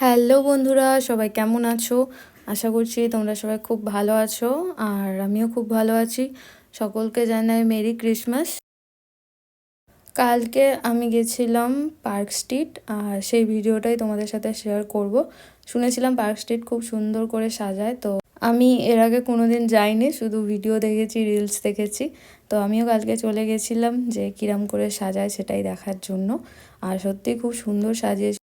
Hello বন্ধুরা, সবাই কেমন আছো? আশা করছি তোমরা সবাই খুব ভালো আছো, আর আমিও খুব ভালো আছি। সকলকে জানাই মেরি ক্রিসমাস। কালকে আমি গেছিলাম পার্ক স্ট্রিট, আর সেই ভিডিওটাই তোমাদের সাথে শেয়ার করব। শুনেছিলাম পার্ক স্ট্রিট খুব সুন্দর করে সাজায়, তো আমি এর আগে কোনোদিন যাইনি, শুধু ভিডিও দেখেছি, রিলস দেখেছি। তো আমিও কালকে চলে গেছিলাম যে কিরাম করে সাজায় সেটাই দেখার জন্য। আর সত্যি খুব সুন্দর সাজিয়েছে।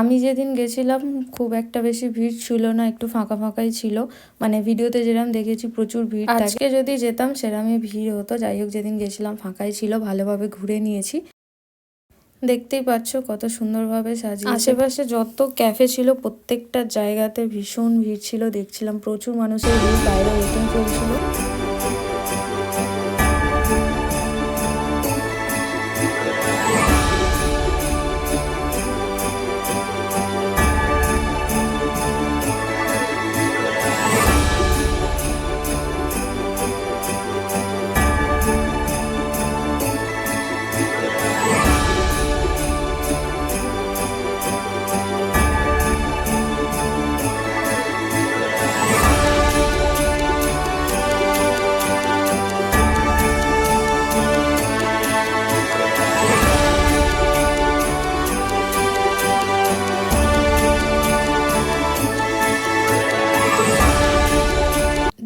আমি যেদিন গেছিলাম খুব একটা বেশি ভিড় ছিল না একটু ফাঁকা ফাঁকাই ছিল। মানে ভিডিওতে যেরকম দেখেছি প্রচুর ভিড় আজকে যদি যেতাম সেরকমই ভিড় হতো। যাই হোক যেদিন গেছিলাম ফাঁকাই ছিল ভালোভাবে ঘুরে নিয়েছি। দেখতেই পাচ্ছ কত সুন্দরভাবে সাজিয়ে আশেপাশে যত ক্যাফে ছিল প্রত্যেকটা জায়গাতে ভীষণ ভিড় ছিল। দেখছিলাম প্রচুর মানুষের ভিড় বাইরে ওয়েটিং চলছিল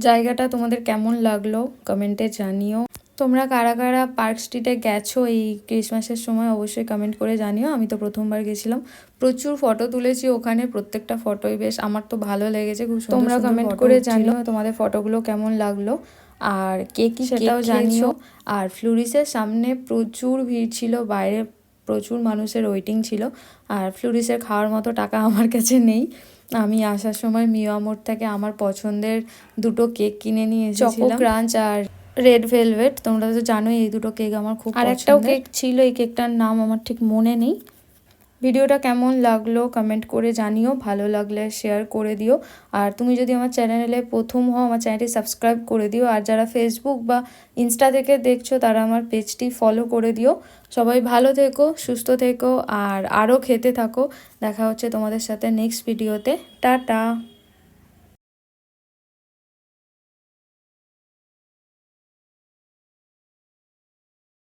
জায়গাটা তোমাদের কেমন লাগল? কমেন্টে জানিও। তোমরা কারা কারা পার্ক স্ট্রিটে গেছো এই ক্রিসমাসের সময় অবশ্যই কমেন্ট করে জানিও। আমি তো প্রথমবার গেছিলাম। প্রচুর ফটো তুলেছি ওখানে প্রত্যেকটা ফটোই বেশ আমার তো ভালো লেগেছে খুব তোমরা কমেন্ট করে জানিও তোমাদের ফটোগুলো কেমন লাগল। আর কে কি সেটাও জানিও। আর ফ্লুরিসের সামনে প্রচুর ভিড় ছিল বাইরে প্রচুর মানুষের ওয়েটিং ছিল। আর ফ্লুরিসের খাওয়ার মতো টাকা আমার কাছে নেই। আমি আসার সময় মিয়ামোর থেকে আমার পছন্দের দুটো কেক কিনে নিয়ে এসেছিলাম। ক্রাঞ্চ আর রেড ভেলভেট তোমরা তো জানোই এই দুটো কেক আমার খুব আর একটাও কেক ছিল এই কেকটার নাম আমার ঠিক মনে নেই। ভিডিওটা কেমন লাগল কমেন্ট করে জানিও, ভালো লাগলে শেয়ার করে দিও। আর তুমি যদি আমার চ্যানেলে প্রথম হও, আমার চ্যানেলটি সাবস্ক্রাইব করে দিও। আর যারা ফেসবুক বা ইনস্টা থেকে দেখছ, তারা আমার পেজটি ফলো করে দিও। সবাই ভালো থেকো, সুস্থ থেকো, আর আরও খেতে থাকো। দেখা হচ্ছে তোমাদের সাথে নেক্সট ভিডিওতে টাটা!